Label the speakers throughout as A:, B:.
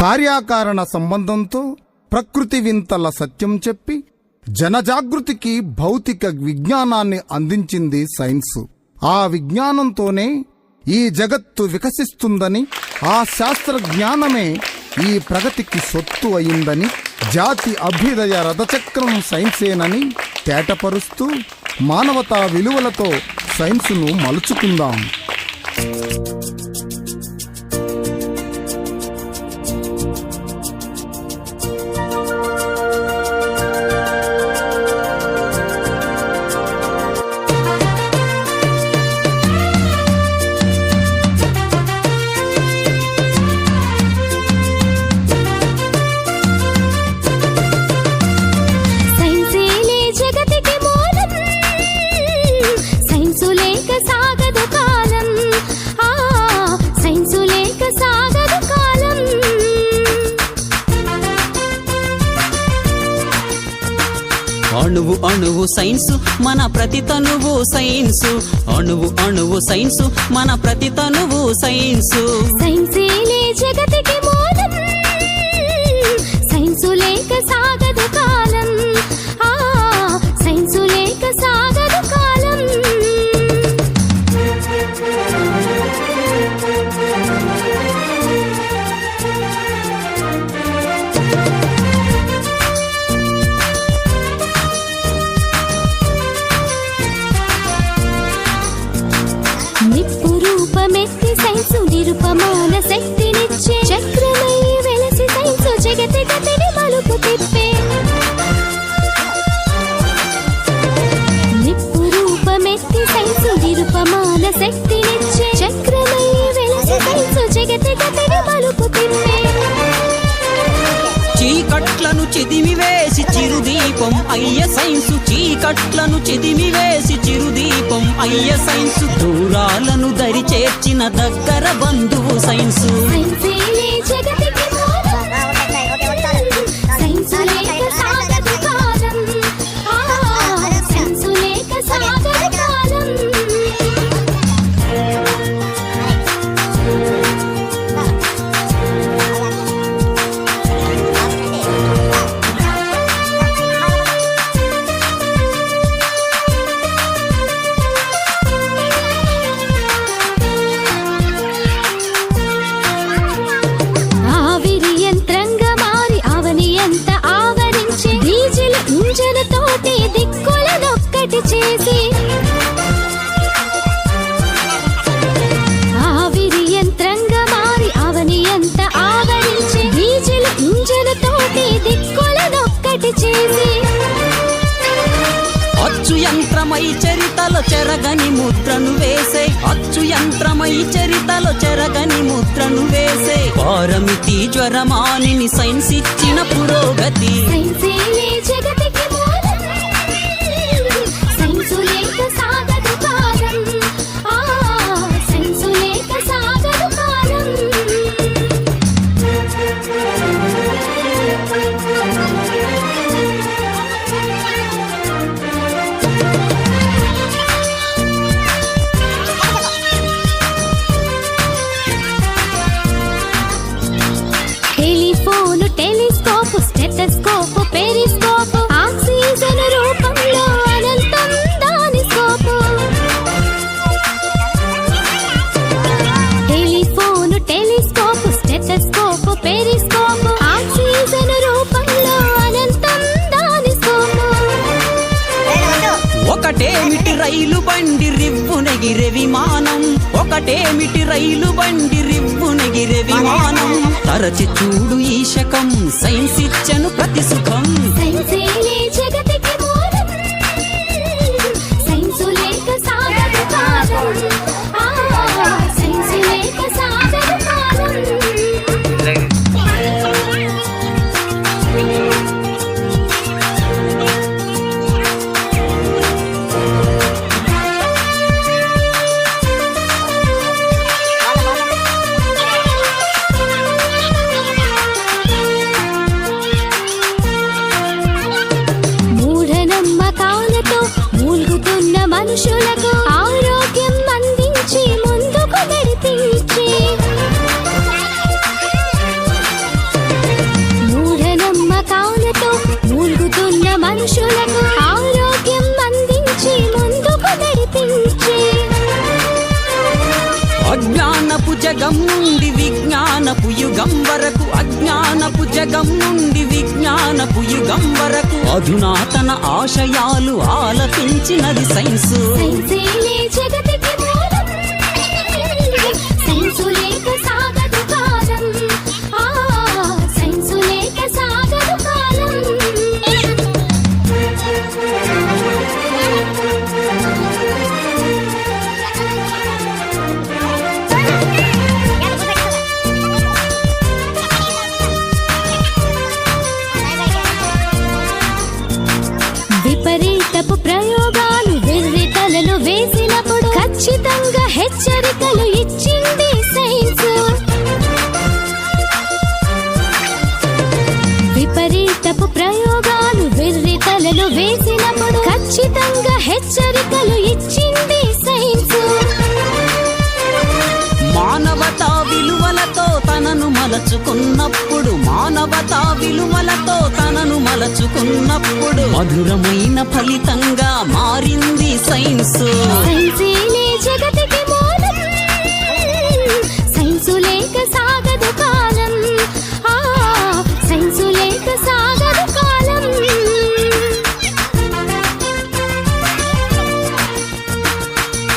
A: కార్యాకారణ సంబంధంతో ప్రకృతి వింతల సత్యం చెప్పి జనజాగృతికి భౌతిక విజ్ఞానాన్ని అందించింది సైన్స్. ఆ విజ్ఞానంతోనే ఈ జగత్తు వికసిస్తుందని ఆ శాస్త్ర జ్ఞానమే ఈ ప్రగతికి సొత్తు అయిందని జాతి అభ్యుదయ రథచక్రం సైన్సేనని తేటపరుస్తూ మానవతా విలువలతో సైన్స్ను మలుచుకుందాం.
B: అణువు అణువు సైన్సు మన ప్రతి తనువు సైన్సు. అణువు అణువు సైన్సు మన ప్రతి తనువు సైన్సు.
C: సైన్సే జగతికి మూలం జగతి గతిని మలుపు తిప్పే
B: చీకట్లను చెదిమివేసి చిరుదీపం అయ్య సైన్సు చీకట్లను చెదిమివేసి చిరుదీపం అయ్య సైన్సు దూరాలను దరి చేర్చిన దగ్గర బంధువు సైన్సు అచ్చు యంత్రమై చరితలో చెరగని ముద్రను వేసే. అచ్చు యంత్రమై చరితలో చెరగని ముద్రను వేసే. పారమితి జ్వరమానిని సైన్స్ ఇచ్చిన పురోగతి రైలు బండి రివ్వునెగిరే విమానం ఒకటేమిటి రైలు బండి రివ్వునెగిరే విమానం తరచి చూడు ఈ శకం సైన్స్ ఇచ్చను ప్రతి సుఖం. జగం నుండి విజ్ఞానపు యుగం వరకు అజ్ఞానపు జగం నుండి విజ్ఞానపు యుగం వరకు. అధునాతన ఆశయాలు ఆలపించినది సైన్సు.
C: జగతి హెచ్చరికలు ఇచ్చింది సైన్స్ విపరీతపు ప్రయోగాలు వెర్రి తలలు వేసినప్పుడు ఖచ్చితంగా హెచ్చరికలు ఇచ్చింది సైన్స్
B: మానవతా విలువలతో తనను మలచుకున్నప్పుడు మానవతా విలువలతో తనను మలచుకున్నప్పుడు మధురమైన ఫలితంగా మారింది సైన్స్
C: సైన్సేలే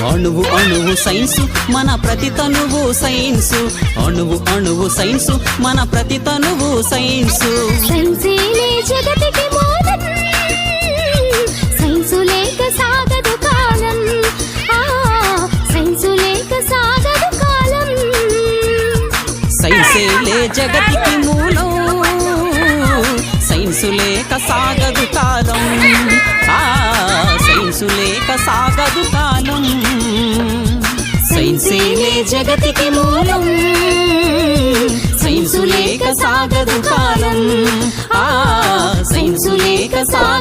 B: అణువు అణువు సైన్సు మన ప్రతి తనువు సైన్సు. అణువు అణువు సైన్సు మన ప్రతి తనువు సైన్సు.
C: జగతికి మూలం సైన్సు లేక సాగదు కాలం. ఆ సైన్సు లేక సాగదు కాలం.
B: సైన్సేలే జగతికి మూలం. సైన్సు లేక సాగదు కాలం. జగతికి మూలం. సైన్సు లేక సాగదు కాలం. ఆ సైన్సు లేక సాగ